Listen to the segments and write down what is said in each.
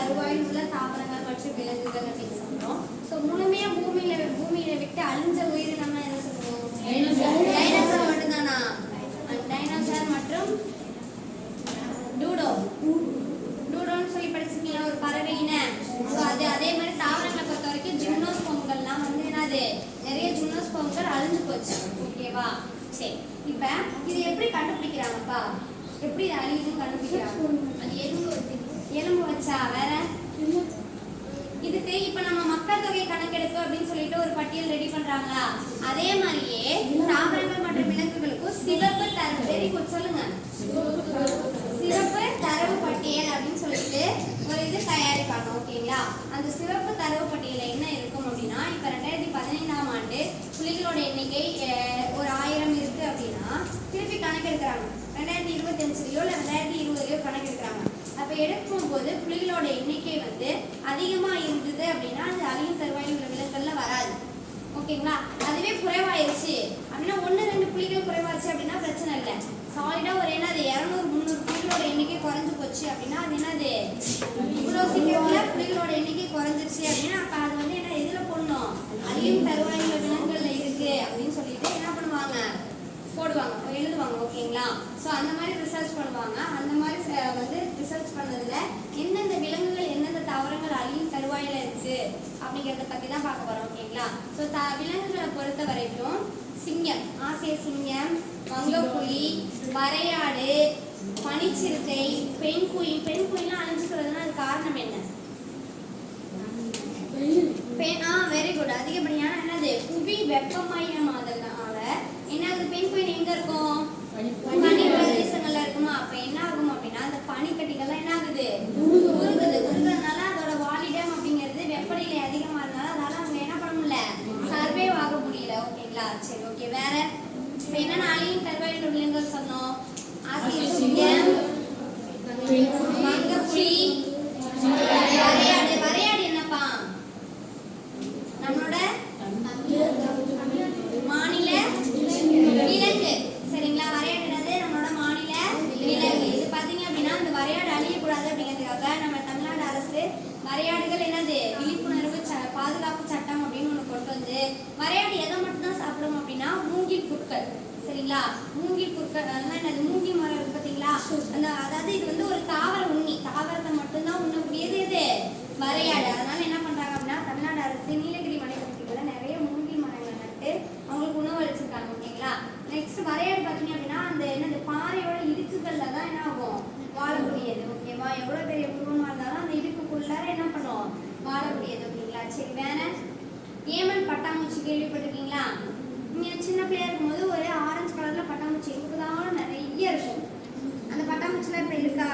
தருவாயில் உள்ள தாவரங்கள் மற்றும் விலங்குகள் அப்படின்னு சொல்றோம். ஸோ முழுமையா பூமியில பூமியில விட்டு அழிஞ்ச உயிரினம்னா என்ன சொல்லுவோம்? டைனோசர் மட்டும்தானா? டைனோசர் மற்றும் டூடோ டூடோன்னு சொல்லி படிச்சிருக்கீங்களா? ஒரு பறவை இனம் ஸோ அது அதே மாதிரி தாவரங்களை பொறுத்த வரைக்கும் ஜிம்னோஸ்போம்கள்லாம் வந்து என்னது? நிறைய ஜிம்னோஸ்போம்கள் அழிஞ்சு போச்சு. ஓகேவா சரி. இப்போ இது எப்படி கண்டுபிடிக்கிறாங்கப்பா? எப்படி அழியுதுன்னு கண்டுபிடிக்கிறாங்க? அது எலும்பு எலும்பு வச்சா வேற இதுக்கு இப்ப நம்ம மக்கள் தொகை அப்படின்னு சொல்லிட்டு ஒரு பட்டியல் ரெடி பண்றாங்களா? அதே மாதிரியே தாவரங்கள் மற்றும் விலங்குகளுக்கும் சிறப்பு தரவு வெரி குட் சொல்லுங்க. சிறப்பு தரவு பட்டியல் அப்படின்னு சொல்லிட்டு ஒரு இது தயாரிப்பாங்க ஓகேங்களா? அந்த சிறப்பு தரவு பட்டியல்ல என்ன இருக்கும் அப்படின்னா இப்ப ரெண்டாயிரத்தி பதினைந்தாம் ஆண்டு புலிகளோட எண்ணிக்கை ஒரு ஆயிரம் இருக்கு அப்படின்னா திருப்பி கணக்கெடுக்கிறாங்க. ரெண்டாயிரத்தி இருபத்தஞ்சுலயோ இல்லை ரெண்டாயிரத்தி இருபதுலயோ கணக்கெடுக்கிறாங்க. அப்ப எடுக்கும்போது புலிகளோட எண்ணிக்கை வந்து அதிகமா இருந்தது அப்படின்னா அது அழியும் தருவாயில் ஓகேங்களா? அதுவே குறைவாயிருச்சு. அப்படின்னா ஒன்று ரெண்டு புலிகள் குறைவாச்சு அப்படின்னா பிரச்சனை இல்லை. சாலிடாக ஒரு என்னது இரநூறு முந்நூறு புலிகளோட எண்ணிக்கை குறைஞ்சி போச்சு அப்படின்னா அது என்னது இவ்வளோ சீக்கிரத்துல புலிகளோட எண்ணிக்கை குறைஞ்சிருச்சு அப்படின்னா அப்போ அது வந்து என்ன இதில் போடணும்? அதையும் தருவாயில் விலங்குகளில் இருக்குது அப்படின்னு சொல்லிட்டு என்ன பண்ணுவாங்க? போடுவாங்க எழுதுவாங்க ஓகேங்களா? ஸோ அந்த மாதிரி ரிசர்ச் பண்ணுவாங்க. அந்த மாதிரி ச- வந்து ரிசர்ச் பண்ணதில் எந்தெந்த விலங்குகள் எந்தெந்த தாவரங்கள் அழியும் தருவாயில இருக்கு அப்படிங்கிறத பற்றி தான் பார்க்க போகிறோம் ஓகேங்களா ஸோ த விலங்குகளை பொறுத்த வரைக்கும் சிங்கம் ஆசிய சிங்கம் மங்கப்புலி வரையாடு பனிச்சிறுத்தை பெண் குயில் பெண் குயிலாம் அழிஞ்சுக்கிறதுனா அது காரணம் என்ன? பெண் ஆ வெரி குட் அதிகப்படியான என்னது? புவி வெப்பமயமாதல்னால என்ன பெண் குயின் எங்க இருக்கும்? பனி பிரதேசங்கள்ல இருக்குமா? அப்ப என்ன ஆகும் அப்படின்னா அந்த பனிக்கட்டிகள்லாம் என்ன ஆகுது உருகுது உருகுறதுனால அதோட வாலிடம் அப்படிங்கிறது வெப்பநிலை அதிகமா இருந்தாலும் அதால அவங்க என்ன பண்ண முடியல சர்வே ஆக முடியல ஓகேங்களா சரி ஓகே வேற? என்னென்ன அழியும் விலங்குகள் சொன்னோம். ஆசிய சிங்கம் மங்கப்புலி வரையாடு வரையாடு என்னப்பா நம்மளோட மாநில விலங்கு சரிங்களா வரையாடுறது நம்மளோட மாநில விலங்கு இது பாத்தீங்க அப்படின்னா இந்த வரையாடு அழியக்கூடாது அப்படிங்கிறதுக்காக நம்ம தமிழ்நாடு அரசு வரையாடுகள் என்னது விழிப்புணர்வு ச பாதுகாப்பு சட்டம் அப்படின்னு ஒன்று கொண்டு வந்து வரையாடு எதை மட்டும் தான் சாப்பிடும் அப்படின்னா மூங்கில் புற்கள் சரிங்களா மூங்கில் புற்கள் என்னது மூங்கில் மரம் இருக்கு பார்த்தீங்களா அந்த அதாவது இது வந்து ஒரு தாவர உண்ணி. தாவரத்தை மட்டும்தான் உண்ணக்கூடியது இது. வரையாடு. அதனால என்ன பண்றாங்க அப்படின்னா தமிழ்நாடு அரசு நீலகிரி மலைப்பகுதிகளில் நிறைய மூங்கில் மரங்கள் நட்டு அவங்களுக்கு உணவு அளிச்சிருக்காங்க ஓகேங்களா? நெக்ஸ்ட் வரையாடு பார்த்தீங்க அப்படின்னா அந்த என்னது பாறையோட இடுக்குகள்ல தான் என்ன ஆகும்? வாழக்கூடியது ஓகேவா? எவ்வளோ பெரிய உருவமா இருந்தாலும் அந்த இடுக்குள்ளார என்ன பண்ணும்? வாழக்கூடியது ஓகேங்களா? சரி வேற? ஏமன் பட்டாம்பூச்சி கேள்விப்பட்டிருக்கீங்களா? நீங்க சின்ன பிள்ளையா இருக்கும்போது ஒரு ஆரஞ்சு கலர்ல பட்டாம்பூச்சி எப்போதாலும் நிறைய இருக்கும். அந்த பட்டாம்பூச்சிலாம் இப்போ இருக்கா?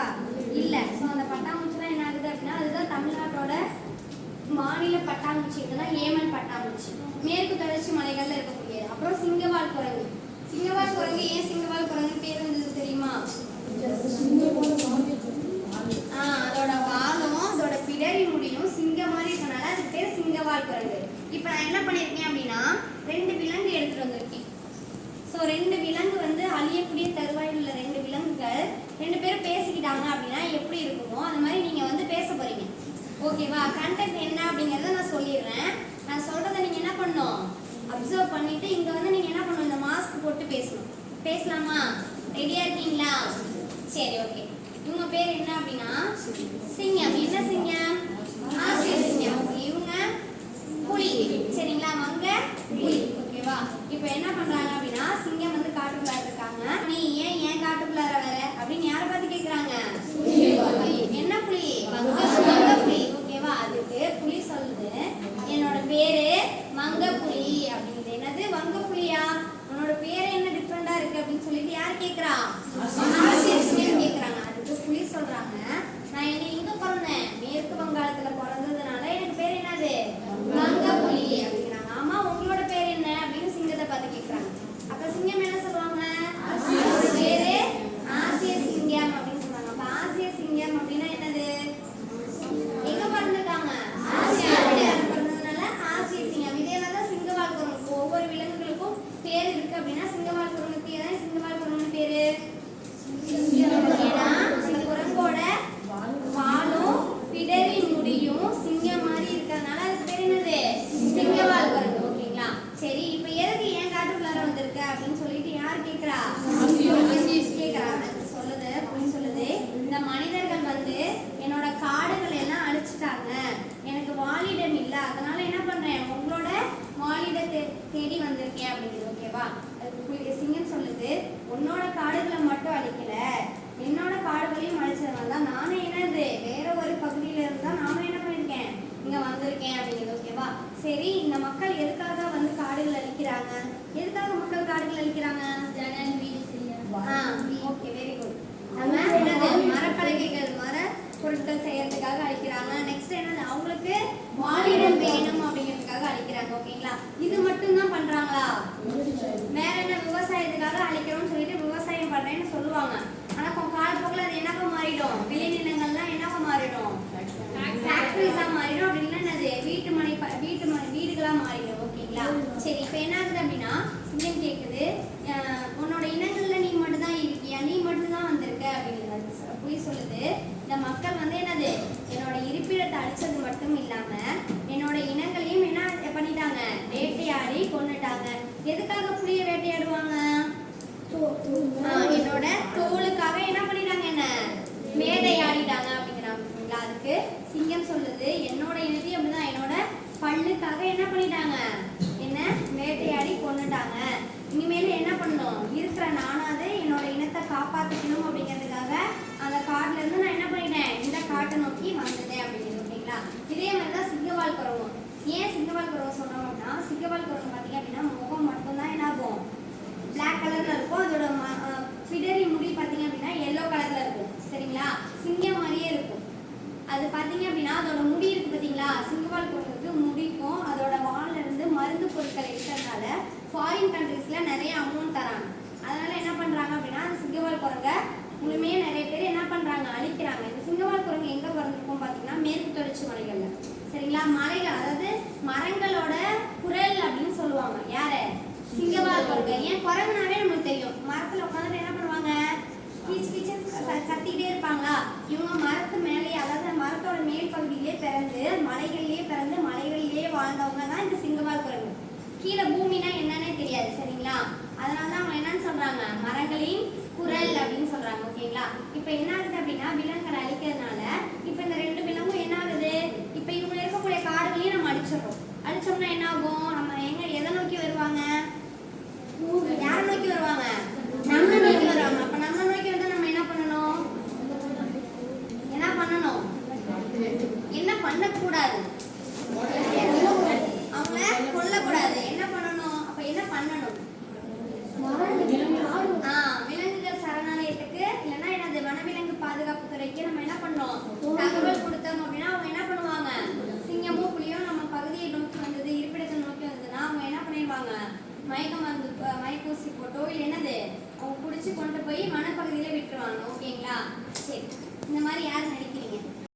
இல்லை. ஸோ அந்த பட்டாம்பூச்சிலாம் என்ன ஆகுது அப்படின்னா அதுதான் தமிழ்நாட்டோட மாநில பட்டாம்பூச்சி. இதுதான் ஏமன் பட்டாம்பூச்சி. மேற்கு தொடர்ச்சி மலைகள்ல இருக்கக்கூடியது அப்புறம் சிங்கவால் குரங்கு. சிங்கவால் குரங்கு ஏன் சிங்கவால் குரங்கு பேர் வந்தது தெரியுமா? ஆ, அதோட வாலும் அதோட பிடரி முடியும் சிங்க மாதிரி இருக்கனால அது பேர் சிங்கவால் குரங்கு. இப்போ நான் என்ன பண்ணியிருக்கேன் அப்படின்னா ரெண்டு விலங்கு எடுத்துட்டு வந்திருக்கேன் ஸோ ரெண்டு விலங்கு வந்து அழியக்கூடிய தருவாயில் உள்ள ரெண்டு விலங்குகள் ரெண்டு பேரும் பேசிக்கிட்டாங்க அப்படின்னா எப்படி இருக்குமோ அந்த மாதிரி நீங்கள் வந்து பேச போறீங்க ஓகேவா கண்டென்ட் என்ன அப்படிங்கிறத நான் சொல்லிடுறேன். நான் சொல்றதை நீங்கள் என்ன பண்ணணும்? அப்சர்வ் பண்ணிட்டு இங்கே வந்து நீங்கள் என்ன பண்ணணும்? இந்த மாஸ்க் போட்டு பேசணும். பேசலாமா? ரெடியா இருக்கீங்களா? சரி ஓகே இவங்க பேர் என்ன அப்படின்னா? சிங்கம். என்ன சிங்கம்? ஆசிய சிங்கம். இவங்க புலி. சரிங்களா? மங்க புலி. ஓகேவா இப்போ என்ன பண்றாங்க அப்படின்னா சிங்கம் வந்து காட்டுக்குள்ளார இருக்காங்க. நீ ஏன் ஏன் உன்னோட காடுகளை மட்டும் அழிக்கல. என்னோட காடுகளையும் அழிச்சதுனால தான் நானும் என்னது? வேற ஒரு பகுதியில இருந்தா நானும் என்ன பண்ணிருக்கேன்? இங்க வந்திருக்கேன் அப்படிங்கிறது ஓகேவா சரி இந்த மக்கள் எதுக்காக வந்து காடுகள் அழிக்கிறாங்க? எதுக்காக மக்கள் காடுகள் அழிக்கிறாங்க? ஜனல் வீடு ஓகே வெரி குட் நம்ம என்னது? மரப்பலகைகள் மர பொருட்கள் செய்யறதுக்காக அழிக்கிறாங்க. நெக்ஸ்ட் என்னது? அவங்களுக்கு வாழிடம் வேணும் அப்படிங்கிறதுக்காக அழிக்கிறாங்க ஓகேங்களா இது மட்டும் தான் பண்றாங்களா? வேற என்ன விவசாயத்துக்காக அழிக்கிறோம்னு கொடுப்பாங்க ஆனா காலப்போக்கில் அது என்னக்கா மாறிடும்? விளைநிலங்கள்லாம் என்னக்கா மாறிடும்? ஃபேக்டரிஸா மாறிடும் அப்படின்னா என்னது வீட்டு மனை வீட்டு மனை வீடுகளா மாறிடும். ஓகேங்களா? சரி இப்போ என்ன ஆகுது அப்படின்னா சிங்கம் கேட்குது உன்னோட இனங்கள்ல நீ மட்டும்தான் இருக்கியா? நீ மட்டும்தான் வந்திருக்க? அப்படின்னு போய் சொல்லுது. இந்த மக்கள் வந்து என்னது என்னோட இருப்பிடத்தை அழிச்சது மட்டும் இல்லாம என்னோட இனங்களையும் என்ன பண்ணிட்டாங்க? வேட்டையாடி கொண்டுட்டாங்க எதுக்காக புளிய வேட்டையாடுவாங்க? என்னோட தோலுக்காக என்ன பண்ணிட்டாங்க என்ன? மேடையாடிட்டாங்க அப்படிங்கிறாங்க அதுக்கு சிங்கம் சொல்லுது என்னோட இறுதி அப்படிதான். என்னோட பல்லுக்காக என்ன பண்ணிட்டாங்க? என்ன? வேட்டையாடி கொண்டுட்டாங்க இனிமேல் என்ன பண்ணணும்? இருக்கிற நானாவது என்னோட இனத்தை காப்பாற்றிக்கணும் அப்படிங்கிறதுக்காக அந்த காட்டுல இருந்து நான் என்ன பண்ணிட்டேன்? இந்த காட்டை நோக்கி வந்துட்டேன் அப்படிங்கிறது ஓகேங்களா? இதே மாதிரி தான் சிங்கவால் குறவும். ஏன் சிங்கவால் குறவு சொன்னோம் அப்படின்னா சிங்கவால் குறவு பார்த்தீங்க அப்படின்னா முகம் மட்டும்தான் என்ன ஆகும் பிளாக் கலர்ல இருக்கும் அதோட ம- அஹ் பிடரி முடி பார்த்தீங்க அப்படின்னா எல்லோ கலர்ல இருக்கும் சரிங்களா சிங்கம் மாதிரியே இருக்கும் அது பார்த்தீங்க அப்படின்னா அதோட முடி இருக்கு பார்த்தீங்களா சிங்கவால் குரங்குக்கு முடிக்கும் அதோட வால்ல இருந்து மருந்து பொருட்கள் இருக்கிறதுனால ஃபாரின் கண்ட்ரீஸ்ல நிறைய அமௌண்ட் தராங்க அதனால என்ன பண்றாங்க அப்படின்னா அந்த சிங்கவால் குரங்க முழுமையே நிறைய பேர் என்ன பண்றாங்க அழிக்கிறாங்க இந்த சிங்கவால் குரங்கு எங்க பிறந்திருக்கும் பார்த்தீங்கன்னா மேற்கு தொடர்ச்சி மலைகள்ல சரிங்களா மலைகள் அதாவது மரங்களோட குரல் அப்படின்னு சொல்லுவாங்க. யாரு? சிங்கவால் குரங்கு ஏன் குரங்குனாவே நமக்கு தெரியும். மரத்துல உட்காந்துட்டு என்ன பண்ணுவாங்க? கீச்சு கீச்சு கத்திக்கிட்டே இருப்பாங்களா? இவங்க மரத்து மேலேயே அதாவது மரத்தோட மேல் பகுதியிலே பிறந்து மலைகள்லயே பிறந்து மலைகளிலேயே வாழ்ந்தவங்க தான் இந்த சிங்கவால் குரங்கு கீழே பூமினா என்னன்னே தெரியாது சரிங்களா? அதனால தான் அவங்க என்னன்னு சொல்றாங்க? மரங்களின் குரல் அப்படின்னு சொல்றாங்க ஓகேங்களா? இப்போ என்ன ஆகுது அப்படின்னா விலங்குகளை அழிக்கிறதுனால இப்போ இந்த ரெண்டு விலங்கும் என்ன ஆகுது இப்போ இவங்க இருக்கக்கூடிய காடுகளையும் நம்ம அழிச்சிடுறோம் அழிச்சோம்னா என்ன ஆகும் நம்ம எங்க எதை நோக்கி வருவாங்க யாரை நோக்கி வருவாங்க நம்ம நோக்கி வருவாங்க அப்ப நம்ம நோக்கி வந்தா நம்ம என்ன பண்ணணும் என்ன பண்ணணும் என்ன பண்ணக்கூடாது. அவங்கள கொல்லக்கூடாது. என்ன பண்ணணும்? அப்ப என்ன பண்ணணும்? விலங்குகள் சரணாலயத்துக்கு இல்லைன்னா என்னது வனவிலங்கு பாதுகாப்பு துறைக்கு நம்ம என்ன பண்ணோம் தகவல் கொடுத்தோம் அப்படின்னா அவங்க என்ன பண்ணுவாங்க? சிங்கமோ புலியோ நம்ம பகுதியை நோக்கி வந்தது இருப்பிடத்தை நோக்கி வந்ததுன்னா அவங்க என்ன பண்ணிடுவாங்க? மயக்கம் வந்து மயக்கூசி போட்டோ இல்லை என்னது? அவங்க பிடிச்சி கொண்டு போய் வனப்பகுதியில விட்டுருவாங்க. ஓகேங்களா? சரி. இந்த மாதிரி யார் நடிக்கிறீங்க?